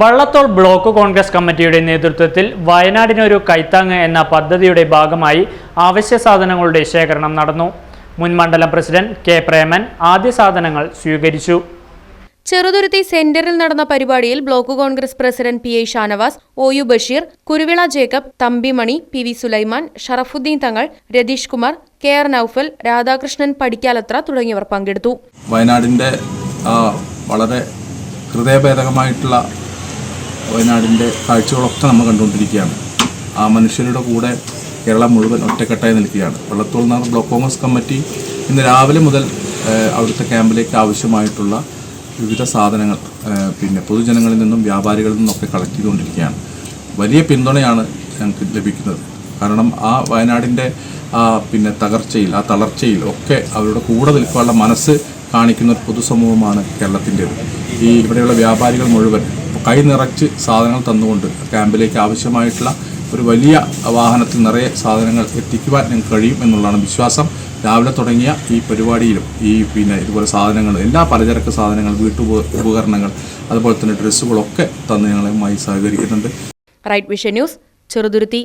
Vallathol block Congress കമ്മിറ്റിയുടെ നേതൃത്വത്തിൽ വയനാടിനൊരു കൈത്താങ് എന്ന പദ്ധതിയുടെ ഭാഗമായി അവശ്യ സാധനങ്ങളുടെ ശേഖരണം നടന്നു. മുൻ മണ്ഡലം പ്രസിഡന്റ് കെ പ്രേമൻ ആദ്യ സാധനങ്ങൾ സ്വീകരിച്ചു. ചെറുതുരുത്തി സെന്ററിൽ നടന്ന പരിപാടിയിൽ block Congress president P I Shanavas O U Basheer Kuruvila Jacob Thampimani P V Sulaiman Sharafuddeen Thangal Ratheesh Kumar K R Noufal Radhakrishnan പഠിക്കാലത്ര തുടങ്ങിയവർ പങ്കെടുത്തു. വയനാടിന്റെ വളരെ ഹൃദയഭേദകമായിട്ടുള്ള വയനാടിന്റെ കാഴ്ചകളൊക്കെ നമ്മൾ കണ്ടുകൊണ്ടിരിക്കുകയാണ്. ആ മനുഷ്യരുടെ കൂടെ കേരളം മുഴുവൻ ഒറ്റക്കെട്ടായി നിൽക്കുകയാണ്. വെള്ളത്തോൾ നാർ ബ്ലോക്ക് കോൺഗ്രസ് കമ്മിറ്റി ഇന്ന് രാവിലെ മുതൽ അവിടുത്തെ ക്യാമ്പിലേക്ക് ആവശ്യമായിട്ടുള്ള വിവിധ സാധനങ്ങൾ പിന്നെ പൊതുജനങ്ങളിൽ നിന്നും വ്യാപാരികളിൽ നിന്നൊക്കെ കളക്ട് ചെയ്തുകൊണ്ടിരിക്കുകയാണ്. വലിയ പിന്തുണയാണ് ഞങ്ങൾക്ക് ലഭിക്കുന്നത്. കാരണം ആ വയനാടിന്റെ ആ പിന്നെ തകർച്ചയിൽ ആ തളർച്ചയിൽ ഒക്കെ അവരുടെ കൂടെ നിൽക്കാനുള്ള മനസ്സ് കാണിക്കുന്ന ഒരു പൊതുസമൂഹമാണ് കേരളത്തിന്റേത്. ഈ ഇവിടെയുള്ള വ്യാപാരികൾ മുഴുവൻ കൈ നിറച്ച് സാധനങ്ങൾ തന്നുകൊണ്ട് ക്യാമ്പിലേക്ക് ആവശ്യമായിട്ടുള്ള ഒരു വലിയ വാഹനത്തിൽ നിറയെ സാധനങ്ങൾ എത്തിക്കുവാൻ ഞങ്ങൾക്ക് കഴിയും എന്നുള്ളതാണ് വിശ്വാസം. രാവിലെ തുടങ്ങിയ ഈ പരിപാടിയിലും ഈ പിന്നെ ഇതുപോലെ സാധനങ്ങൾ എല്ലാ പലചരക്ക് സാധനങ്ങൾ വീട്ടു ഉപകരണങ്ങൾ അതുപോലെ തന്നെ ഡ്രസ്സുകളൊക്കെ തന്ന് ഞങ്ങളുമായി സഹകരിക്കുന്നുണ്ട്. Right vision news Cheruthuruthy.